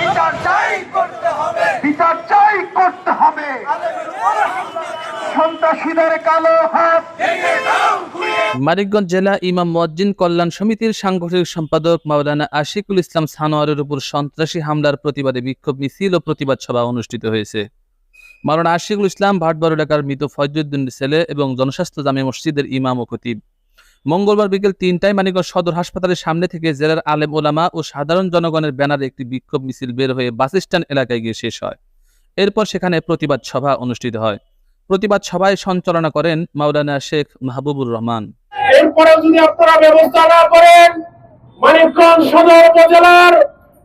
বিচার চাই করতে হবে। বিচার চাই করতে হবে। আলেমের উপরে হামলা সন্ত্রাসীদের কালো হাত। ভেঙে দাও ঘুরিয়ে মানিকগঞ্জ জেলা ইমাম মজ্জিন কল্যাণ সমিতির সাংগঠনিক সম্পাদক মাওলানা আশিকুল ইসলাম সানোয়ারের উপর সন্ত্রাসী হামলার প্রতিবাদে বিক্ষোভ মিছিল ও প্রতিবাদ সভা অনুষ্ঠিত হয়েছে। মাওলানা আশিকুল ইসলাম ভাটবড় এলাকার মৃত ফয়জুদ্দিন ছেলে এবং জনস্বাস্থ্য জামে মসজিদের ইমাম ও খতিব। মঙ্গলবার বিকেল তিনটায় মানিকগঞ্জ সদর হাসপাতালের সামনে থেকে জেলার আলেম ওলামা ও সাধারণ জনগণের ব্যানারে একটি বিক্ষোভ মিছিল বের হয়ে বাসস্ট্যান্ড এলাকায় গিয়ে শেষ হয়। এরপর সেখানে প্রতিবাদ সভা অনুষ্ঠিত হয়। প্রতিবাদ সভায় সঞ্চালনা করেন মাওলানা শেখ মাহবুবুর রহমান। এরপরে যদি আপনারা ব্যবস্থা না করেন, মানিকগঞ্জ সদর উপজেলার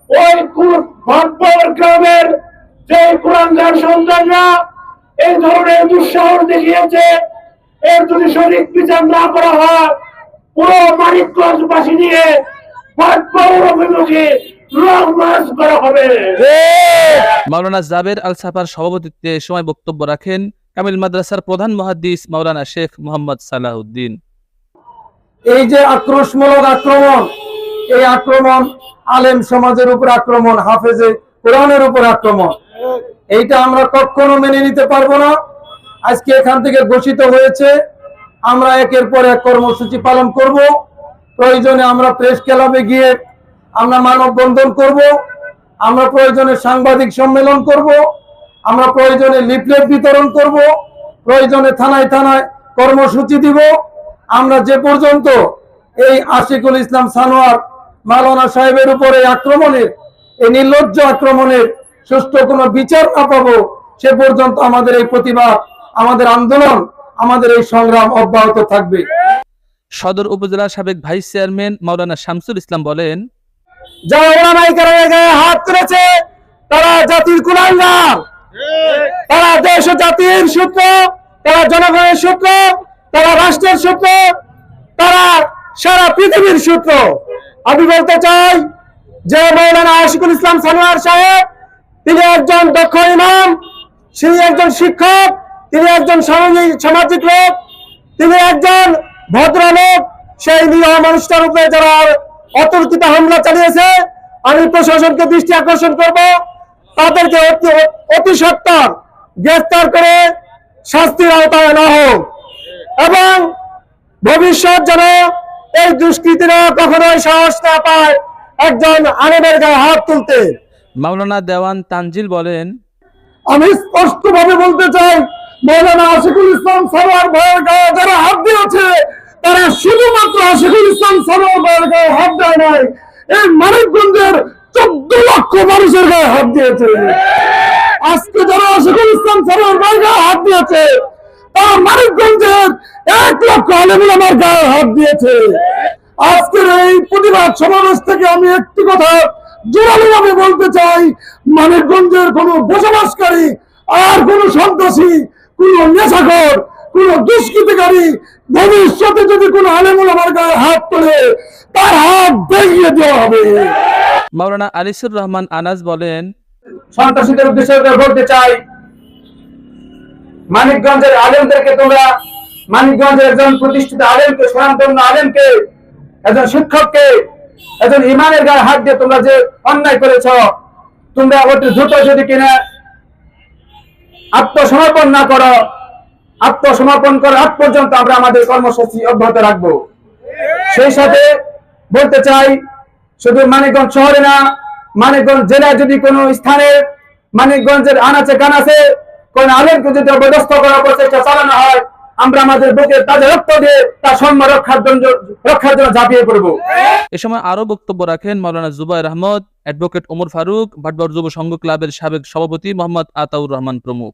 ওই কু- গ্রামের যে কুরানদার সন্তানরা এই ধরনের দুঃসাহস দেখিয়েছে এর যদি সঠিক বিচার না করা হয়। পুরো মানিকগঞ্জবাসী নিয়ে মাওলানা জাবের আল সাফার সভাপতিত্বে সময় বক্তব্য রাখেন কামিল মাদ্রাসার প্রধান মহাদ্দিস মাওলানা শেখ মোহাম্মদ সালাহউদ্দিন। এই যে আক্রোশমূলক আক্রমণ এই আক্রমণ আলেম সমাজের উপর আক্রমণ হাফেজে কোরআনের উপর আক্রমণ এইটা আমরা কখনো মেনে নিতে পারব না। আজকে এখান থেকে ঘোষিত হয়েছে, আমরা একের পর এক কর্মসূচি পালন করব। প্রয়োজনে আমরা প্রেস ক্লাবে গিয়ে আমরা মানববন্ধন করব, আমরা প্রয়োজনে সাংবাদিক সম্মেলন করব, আমরা প্রয়োজনে লিফলেট বিতরণ করব, প্রয়োজনে থানায় থানায় কর্মসূচি দিব। আমরা যে পর্যন্ত এই আশিকুল ইসলাম সানোয়ার মালানা সাহেবের উপরে আক্রমণের, এই নির্লজ্জ আক্রমণের সুষ্ঠু কোনো বিচার না পাবো, সে পর্যন্ত আমাদের এই প্রতিবাদ আমাদের আন্দোলন আমাদের এই সংগ্রাম অব্যাহত থাকবে। সদর উপজেলার সাবেক ভাইস চেয়ারম্যান মাওলানা শামসুল ইসলাম বলেন যারা ওলামাই কেরামের গায়ে হাত তুলেছে তারা জাতির কুলাঙ্গার। তারা দেশ জাতির সূত্র তারা জনগণের সূত্র তারা রাষ্ট্রের সূত্র তারা সারা পৃথিবীর সূত্র। আমি বলতে চাই যে মৌলানা আশিকুল ইসলাম সানোয়ার সাহেব তিনি একজন দক্ষ ইমাম তিনি একজন শিক্ষক তিনি একজন সামাজিক সামাজিক লোক তিনি একজন ভদ্রলোক সেই নিরহ মানুষটার উপরে যারা অতর্কিত হামলা চালিয়েছে আমি প্রশাসনকে দৃষ্টি আকর্ষণ করব। তাদেরকে অতি সত্তর গ্রেফতার করে শাস্তির আওতায় আনা হোক। এবং ভবিষ্যৎ যেন এই দুষ্কৃতীরা কখনোই সাহস না পায় একজন আলেমের গায়ে হাত তুলতে। মাওলানা দেওয়ান তানজিল বলেন আমি স্পষ্ট ভাবে বলতে চাই মৌলানা আশিকুল ইসলাম সরোয়ার গায়ে যারা হাত দিয়েছে, তারা শুধুমাত্র আশিকুল ইসলাম সরোয়ার ভাইয়ের গায়ে হাত দেয় নাই, এই মানিকগঞ্জের চোদ্দ লক্ষ মানুষের গায়ে হাত দিয়েছে। আজকে যারা আশিকুল ইসলাম সরোয়ার ভাইয়ের গায়ে হাত দিয়েছে, তারা মানিকগঞ্জের এক লক্ষ আমার গায়ে হাত দিয়েছে। আজকের এই প্রতিবাদ সমাবেশ থেকে আমি একটি কথা জোরালো ভাবে বলতে চাই, মানিকগঞ্জের কোন বসবাসকারী আর কোন সন্ত্রাসী কোন নেশাখর কোন দুষ্কৃতিকারী ভবিষ্যতে যদি কোন আলেমুল আমার গায়ে হাত তোলে তার হাত ভেঙে দেওয়া হবে। মাওলানা আলিসুর রহমান আনাস বলেন সন্ত্রাসীদের উদ্দেশ্যে বলতে চাই মানিকগঞ্জের আলেমদেরকে তোমরা মানিকগঞ্জের একজন প্রতিষ্ঠিত আলেমকে স্বনামধন্য আলেমকে একজন শিক্ষককে একজন ইমানের গায়ে হাত দিয়ে তোমরা যে অন্যায় করেছ তোমরা অতি দ্রুত যদি কিনা আত্মসমর্পণ না করো। আত্মসমর্পণ করার আগ পর্যন্ত আমরা আমাদের কর্মসূচি অব্যাহত রাখব। সেই সাথে বলতে চাই, শুধু মানিকগঞ্জ শহরে না, মানিকগঞ্জ জেলায় যদি কোনো স্থানে মানিকগঞ্জের আনাচে কানাচে কোন আলেমকে যদি অবদস্থ করার প্রচেষ্টা চালানো হয় আমরা আমাদের বুকে তাদের রক্ত দিয়ে তার সম্মান রক্ষার জন্য রক্ষার জন্য ঝাঁপিয়ে পড়ব। এ সময় আরও বক্তব্য রাখেন মাওলানা জুবাইর আহমদ অ্যাডভোকেট ওমর ফারুক ভাটবার যুব সংঘ ক্লাবের সাবেক সভাপতি মোহাম্মদ আতাউর রহমান প্রমুখ।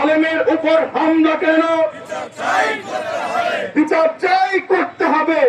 আলেমের উপর হামলা কেন? বিচার চাই করতে হবে।